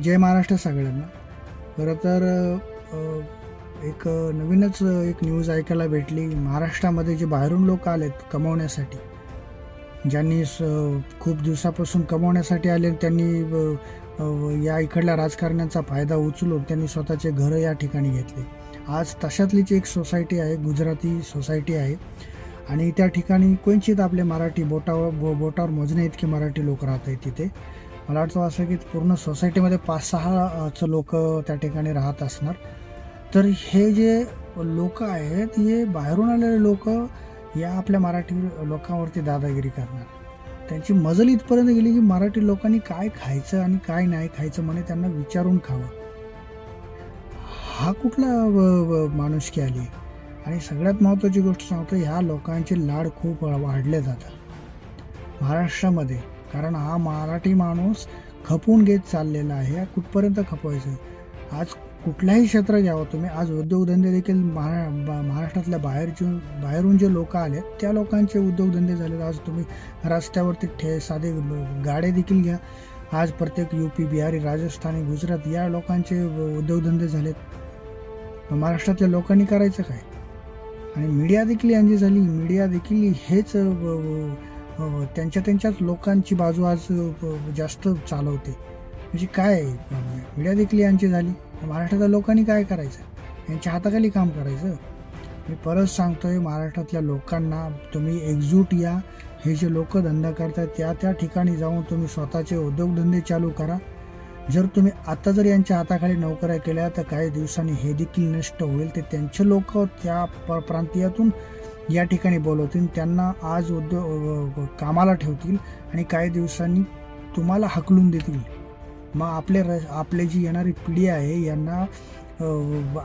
जय महाराष्ट्र सगळ्यांना. खरं तर एक नवीनच एक न्यूज ऐकायला भेटली. महाराष्ट्रामध्ये जे बाहेरून लोक आलेत कमवण्यासाठी ज्यांनी स खूप दिवसापासून कमवण्यासाठी आले त्यांनी या इकडल्या राजकारण्यांचा फायदा उचलून त्यांनी स्वतःचे घरं या ठिकाणी घेतले. आज तशातलीच एक सोसायटी आहे गुजराती सोसायटी आहे. आणि त्या ठिकाणी क्वचित आपले मराठी बोटावर बो बोटावर मोजण्या इतके मराठी लोक राहत आहेत तिथे. मला वाटतं असं की पूर्ण सोसायटीमध्ये पाच सहाच लोक त्या ठिकाणी राहत असणार. तर हे जे लोक आहेत हे बाहेरून आलेले लोक या आपल्या मराठी लोकांवरती दादागिरी करणार. त्यांची मजल इथपर्यंत गेली की मराठी लोकांनी काय खायचं आणि काय नाही खायचं म्हणे त्यांना विचारून खावं. हा कुठला व- माणुसकी आली? आणि सगळ्यात महत्त्वाची गोष्ट सांगतो ह्या लोकांचे लाड खूप वाढले जातात. महाराष्ट्रामध्ये कारण हा मराठी माणूस खपून घेत चाललेला आहे. कुठपर्यंत खपवायचं? आज कुठल्याही क्षेत्र घ्यावं तुम्ही. आज उद्योगधंदे देखील महा बा- महाराष्ट्रातल्या बाहेरचे बाहेरून जे लोक आले त्या लोकांचे उद्योगधंदे झाले आज तुम्ही रस्त्यावरती ठे साधे गाडे देखील घ्या. आज प्रत्येक यू पी बिहारी राजस्थानी गुजरात या लोकांचे उद्योगधंदे झालेत. महाराष्ट्रातल्या लोकांनी करायचं काय? आणि मीडिया देखील यांची झाली. मीडिया देखील हेच त्यांच्या त्यांच्याच लोकांची बाजू आज जास्त चालवते. म्हणजे काय मीडिया देखील यांची झाली. महाराष्ट्रातल्या लोकांनी काय करायचं? यांच्या हाताखाली काम करायचं? मी परत सांगतोय महाराष्ट्रातल्या लोकांना तुम्ही एकजूट या. हे जे लोक धंदा करतात त्या त्या ठिकाणी जाऊन तुम्ही स्वतःचे उद्योगधंदे चालू करा. जर तुम्ही आता जर यांच्या हाताखाली नोकऱ्या केल्या तर काही दिवसांनी हे देखील नष्ट होईल. ते त्यांचे लोक त्या प प्रांतीयातून या ठिकाणी बोलवतील त्यांना आज उद्योग कामाला ठेवतील आणि काही दिवसांनी तुम्हाला हकलून देतील. मग आपले र आपले जी येणारी पिढी आहे यांना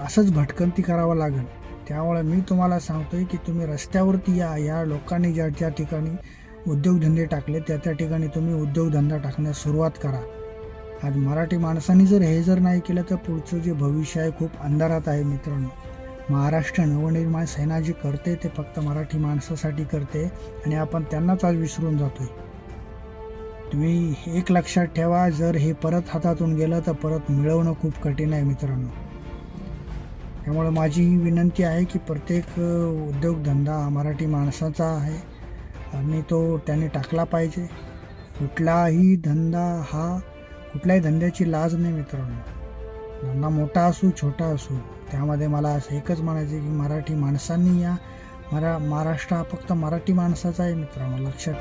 असंच भटकंती करावं लागेल. त्यामुळे मी तुम्हाला सांगतोय की तुम्ही रस्त्यावरती या या लोकांनी ज्या ज्या ठिकाणी उद्योगधंदे टाकले त्या त्या ठिकाणी तुम्ही उद्योगधंदा टाकण्यास सुरुवात करा. आज मराठी माणसांनी जर हे जर नाही केलं तर पुढचं जे भविष्य आहे खूप अंधारात आहे मित्रांनो. महाराष्ट्र नवनिर्माण सेना जे करते ते फक्त मराठी माणसासाठी करते आणि आपण त्यांनाच आज विसरून जातोय. तुम्ही एक लक्षात ठेवा जर हे परत हातातून गेलं तर परत मिळवणं खूप कठीण आहे मित्रांनो. त्यामुळे माझी ही विनंती आहे की प्रत्येक उद्योगधंदा हा मराठी माणसाचा आहे आणि तो त्याने टाकला पाहिजे. कुठलाही धंदा हा कुठल्याही धंद्याची लाज नाही मित्रांनो. धंदा मोठा असू छोटा असू. त्यामध्ये मला असं एकच म्हणायचं की मराठी माणसांनी या. मरा महाराष्ट्र हा फक्त मराठी माणसाचा आहे मित्रांनो लक्षात